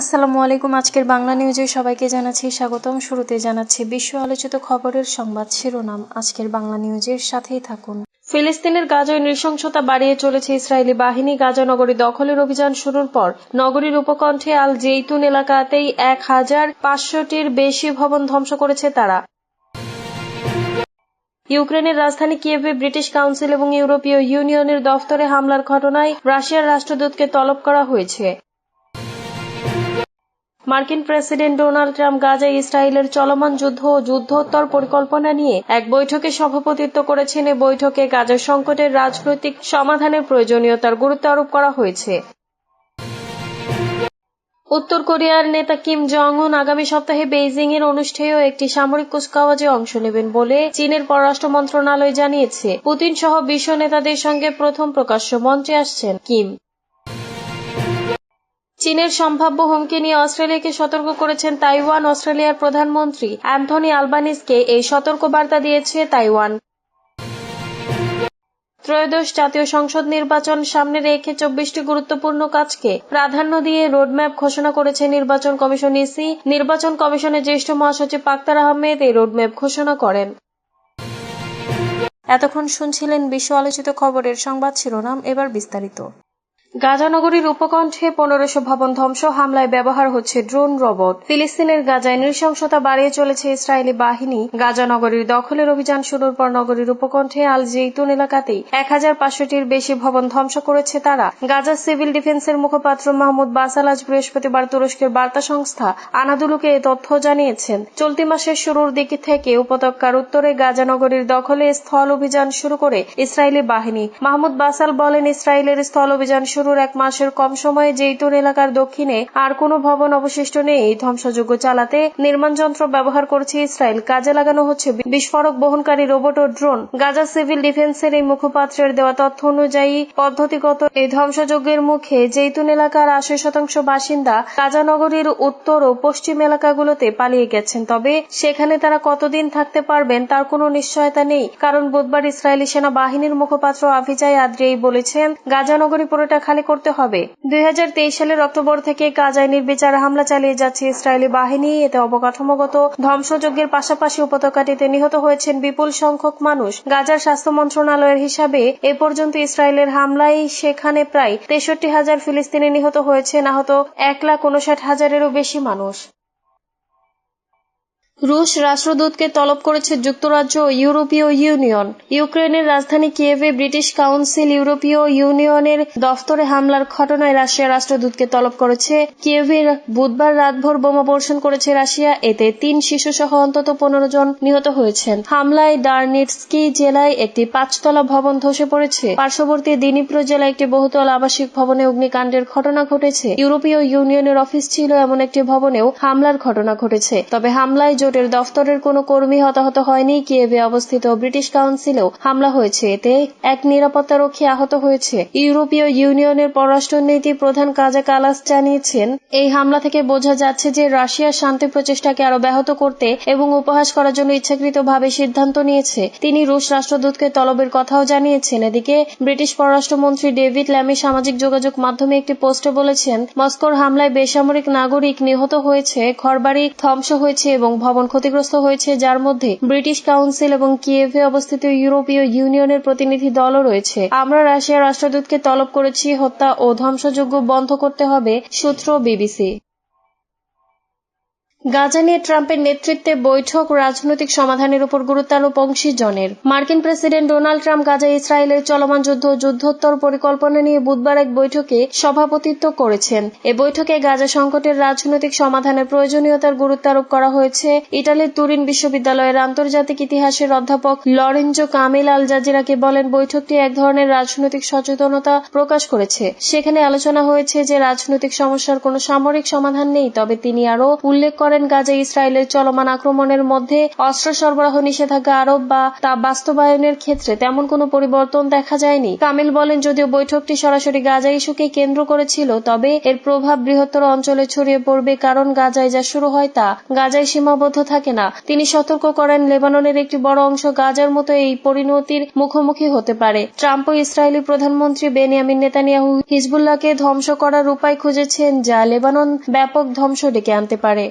আসসালামু আলাইকুম, আজকের বাংলা নিউজে সবাইকে জানাচ্ছি স্বাগতম। শুরুতে জানাচ্ছি বিশ্ব আলোচিত খবরের সংবাদ শিরোনাম। আজকের বাংলা নিউজের সাথেই থাকুন। ফিলিস্তিনের গাজায় নৃশংসতা বাড়িয়ে চলেছে ইসরায়েলি বাহিনী। গাজা নগরী দখলের অভিযান শুরুর পর নগরীর উপকণ্ঠে আল জেইতুন এলাকাতেই এক হাজার পাঁচশোটির বেশি ভবন ধ্বংস করেছে তারা। ইউক্রেনের রাজধানী কিয়েভে ব্রিটিশ কাউন্সিল এবং ইউরোপীয় ইউনিয়নের দফতরে হামলার ঘটনায় রাশিয়ার রাষ্ট্রদূতকে তলব করা হয়েছে। মার্কিন প্রেসিডেন্ট ডোনাল্ড ট্রাম্প গাজায় ইসরায়েলের চলমান যুদ্ধ ও যুদ্ধোত্তর পরিকল্পনা নিয়ে এক বৈঠকে সভাপতিত্ব করেছেন। এ বৈঠকে গাজা সংকটের রাজনৈতিক সমাধানের প্রয়োজনীয়তার গুরুত্ব আরোপ করা হয়েছে। উত্তর কোরিয়ার নেতা কিম জং উন আগামী সপ্তাহে বেইজিং এর অনুষ্ঠেয় একটি সামরিক কুচকাওয়াজে অংশ নেবেন বলে চীনের পররাষ্ট্র মন্ত্রণালয় জানিয়েছে। পুতিন সহ বিশ্ব নেতাদের সঙ্গে প্রথম প্রকাশ্য মঞ্চে আসছেন কিম। চীনের সম্ভাব্য হুমকি নিয়ে অস্ট্রেলিয়াকে সতর্ক করেছেন তাইওয়ান, অস্ট্রেলিয়ার প্রধানমন্ত্রী অ্যান্থনি আলবানিসকে এই সতর্ক বার্তা দিয়েছে তাইওয়ান। ত্রয়োদশ জাতীয় সংসদ নির্বাচন সামনে রেখে চব্বিশটি গুরুত্বপূর্ণ কাজকে প্রাধান্য দিয়ে রোডম্যাপ ঘোষণা করেছে নির্বাচন কমিশন ইসি। নির্বাচন কমিশনের জ্যেষ্ঠ মহাসচিব পাক্তার আহমেদ এই রোডম্যাপ ঘোষণা করেন। এতক্ষণ শুনছিলেন বিশ্ব আলোচিত খবরের সংবাদ শিরোনাম, এবার বিস্তারিত। গাজানগরীর উপকণ্ঠে পনেরোশো ভবন ধ্বংস, হামলায় ব্যবহার হচ্ছে ড্রোন রোবট। ফিলিস্তিনের গাজায় নৃশংসতা বাড়িয়ে চলেছে ইসরায়েলি বাহিনী। গাজানগরীর দখলের অভিযান শুরুর পর নগরীর উপকণ্ঠে আল জেইতুন এলাকাতেই এক হাজার পাঁচশোটির বেশি ভবন ধ্বংস করেছে তারা। গাজা সিভিল ডিফেন্সের মুখপাত্র মাহমুদ বাসাল আজ বৃহস্পতিবার তুরস্কের বার্তা সংস্থা আনাদুলুকে এ তথ্য জানিয়েছেন। চলতি মাসের শুরুর দিক থেকে উপত্যকার উত্তরে গাজানগরীর দখলে স্থল অভিযান শুরু করে ইসরায়েলি বাহিনী। মাহমুদ বাসাল বলেন, ইসরায়েলের স্থল অভিযান শুরুর এক মাসের কম সময়ে জেইতুন এলাকার দক্ষিণে আর কোনো ভবন অবশিষ্ট নেই। ধ্বংসযোগ্য চালাতে নির্মাণ যন্ত্র ব্যবহার করছে ইসরায়েল। কাজে লাগানো হচ্ছে বিস্ফোরক বহনকারী রোবট ও ড্রোন। গাজা সিভিল ডিফেন্সের এই মুখপাত্রের দেওয়া তথ্য অনুযায়ী পদ্ধতিগত এই ধ্বংসযজ্ঞের মুখে জেইতুন এলাকার আশি শতাংশ বাসিন্দা গাজা নগরীর উত্তর ও পশ্চিম এলাকাগুলোতে পালিয়ে গেছেন। তবে সেখানে তারা কতদিন থাকতে পারবেন তার কোনো নিশ্চয়তা নেই। কারণ বুধবার ইসরায়েলি সেনা বাহিনীর মুখপাত্র আভিজাই আদ্রেই বলেছেন, গাজা নগরী পুরোটা খালি করতে হবে। দুই হাজার তেইশ সালের অক্টোবর থেকে গাজায় নির্বিচারে হামলা চালিয়ে যাচ্ছে ইসরায়েলি বাহিনী। এতে অবকাঠামোগত ধ্বংসযজ্ঞের পাশাপাশি উপত্যকাটিতে নিহত হয়েছেন বিপুল সংখ্যক মানুষ। গাজার স্বাস্থ্য মন্ত্রণালয়ের হিসাবে এ পর্যন্ত ইসরায়েলের হামলায় সেখানে প্রায় তেষট্টি হাজার ফিলিস্তিনি নিহত হয়েছে আহত এক লাখ উনষাট হাজারেরও বেশি মানুষ। রুশ রাষ্ট্রদূতকে তলব করেছে যুক্তরাজ্য ও ইউরোপীয় ইউনিয়ন। ইউক্রেনের রাজধানী কিয়েভে ব্রিটিশ কাউন্সিল ইউরোপীয় ইউনিয়নের দফতরে হামলার ঘটনায় রাশিয়া রাষ্ট্রদূতকে তলব করেছে। কিয়েভের বুধবার রাতভর বোমা বর্ষণ করেছে রাশিয়া। এতে তিন শিশু সহ অন্তত পনেরো জন নিহত হয়েছেন। হামলায় ডার্নিটস্কি জেলায় একটি পাঁচতলা ভবন ধসে পড়েছে। পার্শ্ববর্তী দিনিপ্র জেলায় একটি বহুতল আবাসিক ভবনে অগ্নিকাণ্ডের ঘটনা ঘটেছে। ইউরোপীয় ইউনিয়নের অফিস ছিল এমন একটি ভবনেও হামলার ঘটনা ঘটেছে। তবে হামলায় জোটের দফতরের কোনো কর্মী হতাহত হয়নি। কিয়েভে অবস্থিত ব্রিটিশ কাউন্সিলেও হামলা হয়েছে। এতে এক নিরাপত্তারক্ষী আহত হয়েছে। ইউরোপীয় ইউনিয়নের পররাষ্ট্রনীতি প্রধান কাজা কালাস জানিয়েছেন, এই হামলা থেকে বোঝা যাচ্ছে যে রাশিয়ার শান্তি প্রচেষ্টাকে আরও ব্যাহত করতে এবং উপহাস করার জন্য ইচ্ছাকৃতভাবে সিদ্ধান্ত নিয়েছে। তিনি রুশ রাষ্ট্রদূতকে তলবের কথাও জানিয়েছেন। এদিকে ব্রিটিশ পররাষ্ট্রমন্ত্রী ডেভিড ল্যামি সামাজিক যোগাযোগ মাধ্যমে একটি পোস্টে বলেছেন, মস্কোর হামলায় বেসামরিক নাগরিক নিহত হয়েছে, ঘরবাড়ি ধ্বংস হয়েছে এবং ভবন ক্ষতিগ্রস্ত হয়েছে, যার মধ্যে ব্রিটিশ কাউন্সিল এবং কিয়েভে অবস্থিত ইউরোপীয় ইউনিয়নের প্রতিনিধি দলও রয়েছে। আমরা রাশিয়ার রাষ্ট্রদূতকে তলব করেছি, হত্যা ও ধ্বংসযজ্ঞ বন্ধ করতে হবে, সূত্র বিবিসি। গাজা নিয়ে ট্রাম্পের নেতৃত্বে বৈঠক রাজনৈতিক সমাধানের উপর গুরুত্ব আরোপ অংশীজনের মার্কিন প্রেসিডেন্ট ডোনাল্ড ট্রাম্প গাজা ইসরায়েলের চলমান যুদ্ধ যুদ্ধোত্তর পরিকল্পনা নিয়ে বুধবার এক বৈঠকে সভাপতিত্ব করেছেন। এ বৈঠকে গাজা সংকটের রাজনৈতিক সমাধানের প্রয়োজনীয়তার গুরুত্ব আরোপ করা হয়েছে। ইটালির তুরিন বিশ্ববিদ্যালয়ের আন্তর্জাতিক ইতিহাসের অধ্যাপক লরেঞ্জো কামিল আল জাজিরাকে বলেন, বৈঠকটি এক ধরনের রাজনৈতিক সচেতনতা প্রকাশ করেছে। সেখানে আলোচনা হয়েছে যে রাজনৈতিক সমস্যার কোনো সামরিক সমাধান নেই, তবে তিনি আরও উল্লেখ করেন করেন গাজায় ইসরায়েলের চলমান আক্রমণের মধ্যে অস্ত্র সরবরাহ নিষেধাজ্ঞা আরোপ বা তা বাস্তবায়নের ক্ষেত্রে তেমন কোনো পরিবর্তন দেখা যায়নি। কামিল বলেন, যদিও বৈঠকটি সরাসরি গাজা ইস্যুকে কেন্দ্র করেছিল, তবে এর প্রভাব বৃহত্তর অঞ্চলে ছড়িয়ে পড়বে কারণ গাজায় যা শুরু হয় তা গাজায় সীমাবদ্ধ থাকে না। তিনি সতর্ক করেন, লেবাননের একটি বড় অংশ গাজার মতো এই পরিণতির মুখোমুখি হতে পারে। ট্রাম্প ও ইসরায়েলি প্রধানমন্ত্রী বেনিয়ামিন নেতানিয়াহু হিজবুল্লাহকে ধ্বংস করার উপায় খুঁজেছেন, যা লেবানন ব্যাপক ধ্বংস ডেকে আনতে পারে।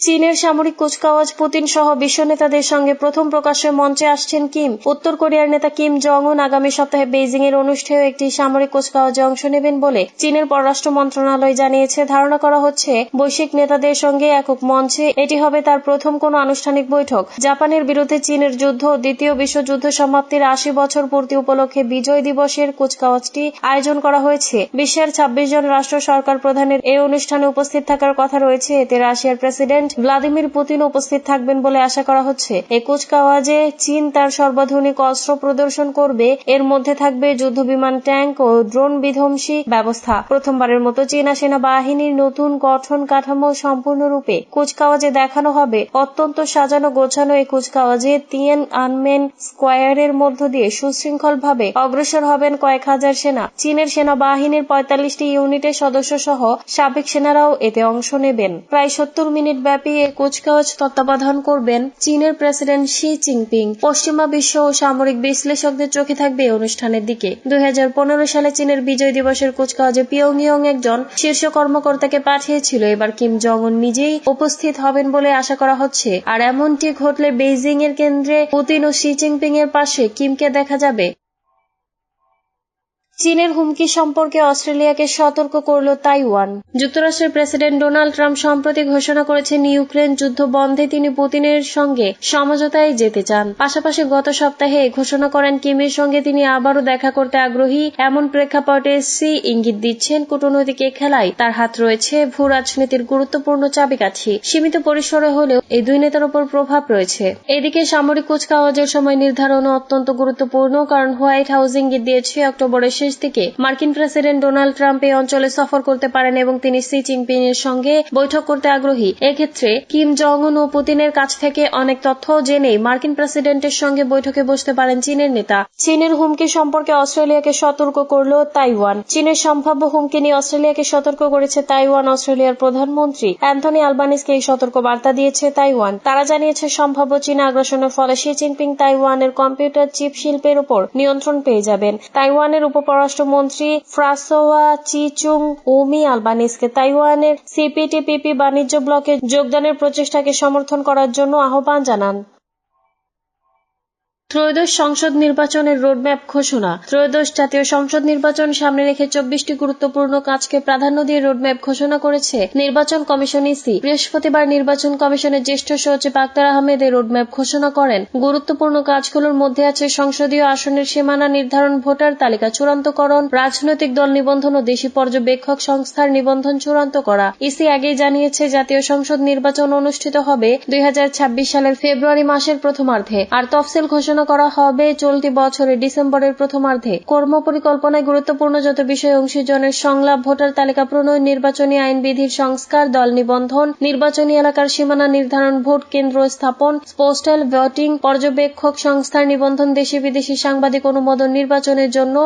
চীনের সামরিক কুচকাওয়াজ পুতিন সহ বিশ্ব নেতাদের সঙ্গে প্রথম প্রকাশ্যে মঞ্চে আসছেন কিম। উত্তর কোরিয়ার নেতা কিম জং উন আগামী সপ্তাহে বেইজিং এর অনুষ্ঠেয় একটি সামরিক কুচকাওয়াজে অংশ নেবেন বলে চীনের পররাষ্ট্র মন্ত্রণালয় জানিয়েছে। ধারণা করা হচ্ছে, বৈশ্বিক নেতাদের সঙ্গে একক মঞ্চে এটি হবে তার প্রথম কোনো আনুষ্ঠানিক বৈঠক। জাপানের বিরুদ্ধে চীনের যুদ্ধ দ্বিতীয় বিশ্বযুদ্ধ সমাপ্তির আশি বছর পূর্তি উপলক্ষে বিজয় দিবসের কুচকাওয়াজটি আয়োজন করা হয়েছে। বিশ্বের ছাব্বিশ জন রাষ্ট্র সরকার প্রধানের এই অনুষ্ঠানে উপস্থিত থাকার কথা রয়েছে। এতে রাশিয়ার প্রেসিডেন্ট ভ্লাদিমির পুতিন উপস্থিত থাকবেন বলে আশা করা হচ্ছে। এই কুচকাওয়াজে চীন তার সর্বাধুনিক অস্ত্র প্রদর্শন করবে। এর মধ্যে থাকবে যুদ্ধবিমান ট্যাঙ্ক ও ড্রোন বিধ্বংসী ব্যবস্থা। প্রথমবারের মতো চীনা সেনাবাহিনীর নতুন গঠন কাঠামো সম্পূর্ণরূপে কুচকাওয়াজে দেখানো হবে। অত্যন্ত সাজানো গোছানো এই কুচকাওয়াজে তিয়েন আনমেন স্কোয়ারের মধ্য দিয়ে সুশৃঙ্খলভাবে অগ্রসর হবেন কয়েক হাজার সেনা। চীনের সেনাবাহিনীর পঁয়তাল্লিশটি ইউনিটের সদস্য সহ সাবেক সেনারাও এতে অংশ নেবেন। প্রায় সত্তর মিনিট ব্যাপী এ কুচকাওয়াজ তত্ত্বাবধান করবেন চীনের প্রেসিডেন্ট শি জিনপিং। পশ্চিমা বিশ্ব ও সামরিক বিশ্লেষকদের চোখে থাকবে অনুষ্ঠানের দিকে। দুই হাজার পনেরো সালে চীনের বিজয় দিবসের কুচকাওয়াজে পিয়ংইয়ং একজন শীর্ষ কর্মকর্তাকে পাঠিয়েছিল। এবার কিম জং উন নিজেই উপস্থিত হবেন বলে আশা করা হচ্ছে। আর এমনটি ঘটলে বেইজিং এর কেন্দ্রে পুতিন ও শি জিনপিং এর পাশে কিমকে দেখা যাবে। চীনের হুমকি সম্পর্কে অস্ট্রেলিয়াকে সতর্ক করল তাইওয়ান। যুক্তরাষ্ট্রের প্রেসিডেন্ট ডোনাল্ড ট্রাম্প সম্প্রতি ঘোষণা করেছেন, ইউক্রেন যুদ্ধ বন্ধে তিনি পুতিনের সঙ্গে সমঝোতায় যেতে চান। পাশাপাশি গত সপ্তাহে ঘোষণা করেন, কিমের সঙ্গে তিনি আবারও দেখা করতে আগ্রহী এমন প্রেক্ষাপটে সি ইঙ্গিত দিচ্ছেন, কূটনৈতিক এ খেলায় তার হাত রয়েছে ভূ রাজনীতির গুরুত্বপূর্ণ চাবিকাঠি। সীমিত পরিসরে হলেও এই দুই নেতার উপর প্রভাব রয়েছে। এদিকে সামরিক কুচকাওয়াজের সময় নির্ধারণও অত্যন্ত গুরুত্বপূর্ণ, কারণ হোয়াইট হাউস ইঙ্গিত দিয়েছে, অক্টোবরের শেষ থেকে মার্কিন প্রেসিডেন্ট ডোনাল্ড ট্রাম্প এই অঞ্চলে সফর করতে পারেন এবং তিনি সি জিনপিং এর সঙ্গে বৈঠক করতে আগ্রহী। এক্ষেত্রে কিম জং উন ও পুতিনের কাছ থেকে অনেক তথ্য জেনেই মার্কিন প্রেসিডেন্টের সঙ্গে বৈঠকে বসতে পারেন চীনের নেতা। চীনের হুমকি সম্পর্কে অস্ট্রেলিয়াকে সতর্ক করল তাইওয়ান। চীনের সম্ভাব্য হুমকি নিয়ে অস্ট্রেলিয়াকে সতর্ক করেছে তাইওয়ান অস্ট্রেলিয়ার প্রধানমন্ত্রী অ্যান্থনি আলবানিসকে এই সতর্ক বার্তা দিয়েছে তাইওয়ান। তারা জানিয়েছে, সম্ভাব্য চীনা আগ্রাসনের ফলে শি জিনপিং তাইওয়ানের কম্পিউটার চিপ শিল্পের উপর নিয়ন্ত্রণ পেয়ে যাবেন। তাইওয়ানের উপপররাষ্ট্রমন্ত্রী ফ্রাসোয়া চিচুং উমি আলবানিসকে তাইওয়ানের সিপিটিপিপি বাণিজ্য ব্লকে যোগদানের প্রচেষ্টাকে সমর্থন করার জন্য আহ্বান জানান। ত্রয়োদশ সংসদ নির্বাচনের রোডম্যাপ ঘোষণা। ত্রয়োদশ জাতীয় সংসদ নির্বাচন সামনে রেখে চব্বিশটি গুরুত্বপূর্ণ কাজকে প্রাধান্য দিয়ে রোডম্যাপ ঘোষণা করেছে নির্বাচন কমিশন ইসি। বৃহস্পতিবার নির্বাচন কমিশনের জ্যেষ্ঠ সচিব আক্তার আহমেদ এই রোডম্যাপ ঘোষণা করেন। গুরুত্বপূর্ণ কাজগুলোর মধ্যে আছে সংসদীয় আসনের সীমানা নির্ধারণ, ভোটার তালিকা চূড়ান্তকরণ, রাজনৈতিক দল নিবন্ধন ও দেশি পর্যবেক্ষক সংস্থার নিবন্ধন চূড়ান্ত করা। ইসি আগেই জানিয়েছে, জাতীয় সংসদ নির্বাচন অনুষ্ঠিত হবে দুই হাজার ছাব্বিশ সালের ফেব্রুয়ারি মাসের প্রথমার্ধে। আর তফসিল ঘোষণা ঘোষণা করা হবে চলতি বছরের ডিসেম্বরের প্রথমার্ধে। কর্ম পরিকল্পনায় গুরুত্বপূর্ণ যত বিষয়ে অংশীজনের সংলাপ, ভোটার তালিকা প্রণয়ন, নির্বাচনী আইন বিধির সংস্কার, দল নিবন্ধন, নির্বাচনী এলাকার সীমানা নির্ধারণ, ভোট কেন্দ্র স্থাপন, পোস্টাল ভোটিং, পর্যবেক্ষক সংস্থার নিবন্ধন, দেশি বিদেশি সাংবাদিক অনুমোদন নির্বাচনের জন্য